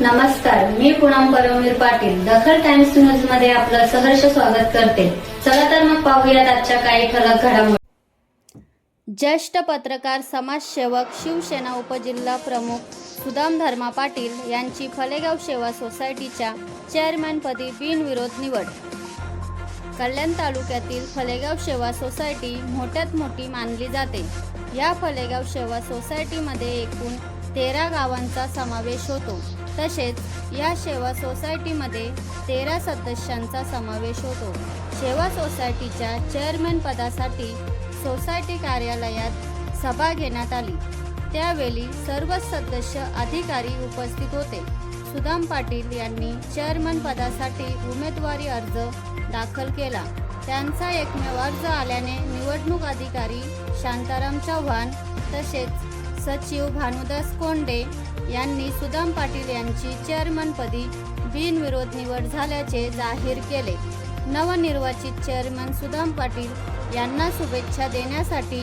नमस्कार मी पूनम परमवीर पाटील. दखल टाइम्स न्यूजमध्ये आपलं सहर्ष स्वागत करते. चला तर मग पाहूयात आजच्या काही ठळक घडामोडी. ज्येष्ठ पत्रकार समाजसेवक शिवसेना उपजिल्हा प्रमुख सुदाम धर्मा पाटील यांची फलेगाव सेवा सोसायटीच्या चेअरमॅनपदी बिनविरोध निवड. कल्याण तालुक्यातील फलेगाव सेवा सोसायटी मोठ्यात मोठी मानली जाते. या फलेगाव सेवा सोसायटीमध्ये एकूण तेरा गावांचा समावेश होतो. तसेच या सेवा सोसायटीमध्ये तेरा सदस्यांचा समावेश होतो. सेवा सोसायटीच्या चेअरमॅन पदासाठी सोसायटी कार्यालयात सभा घेण्यात आली. त्यावेळी सर्व सदस्य अधिकारी उपस्थित होते. सुदाम पाटील यांनी चेअरमन पदासाठी उमेदवारी अर्ज दाखल केला. त्यांचा एकमेव अर्ज आल्याने निवडणूक अधिकारी शांताराम चव्हाण तसेच सचिव भानुदास कोंडे यांनी सुदाम पाटील यांची चेअरमनपदी बिनविरोध निवड झाल्याचे जाहीर केले. नवनिर्वाचित चेअरमन सुदाम पाटील यांना शुभेच्छा देण्यासाठी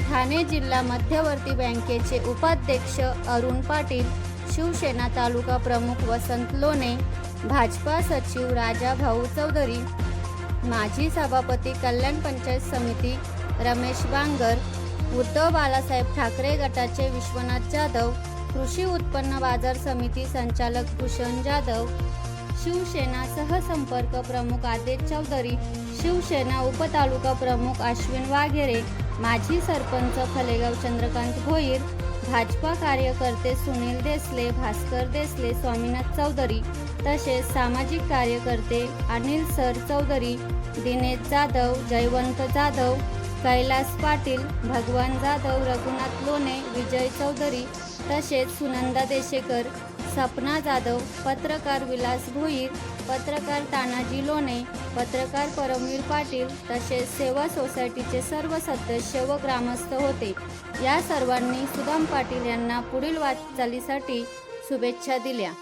ठाणे जिल्हा मध्यवर्ती बँकेचे उपाध्यक्ष अरुण पाटील शिवसेना तालुका प्रमुख वसंत लोणे भाजपा सचिव राजा भाऊ चौधरी माजी सभापती कल्याण पंचायत समिती रमेश बांगर उद्धव बाळासाहेब ठाकरे गटाचे विश्वनाथ जाधव कृषी उत्पन्न बाजार समिती संचालक भूषण जाधव शिवसेना सहसंपर्क प्रमुख आदेश चौधरी शिवसेना उपतालुका प्रमुख अश्विन वाघेरे माजी सरपंच फलेगाव चंद्रकांत भोईर भाजपा कार्यकर्ते सुनील देसले भास्कर देसले स्वामीनाथ चौधरी तसेच सामाजिक कार्यकर्ते अनिल सर चौधरी दिनेश जाधव जयवंत जाधव कैलास पाटील भगवान जाधव रघुनाथ लोणे विजय चौधरी तसेच सुनंदा देशेकर सपना जाधव पत्रकार विलास भोईर पत्रकार तानाजी लोणे पत्रकार परमवीर पाटील तसेच सेवा सोसायटीचे सर्व सदस्य व ग्रामस्थ होते. या सर्वांनी सुदाम पाटील यांना पुढील वाटचालीसाठी शुभेच्छा दिल्या.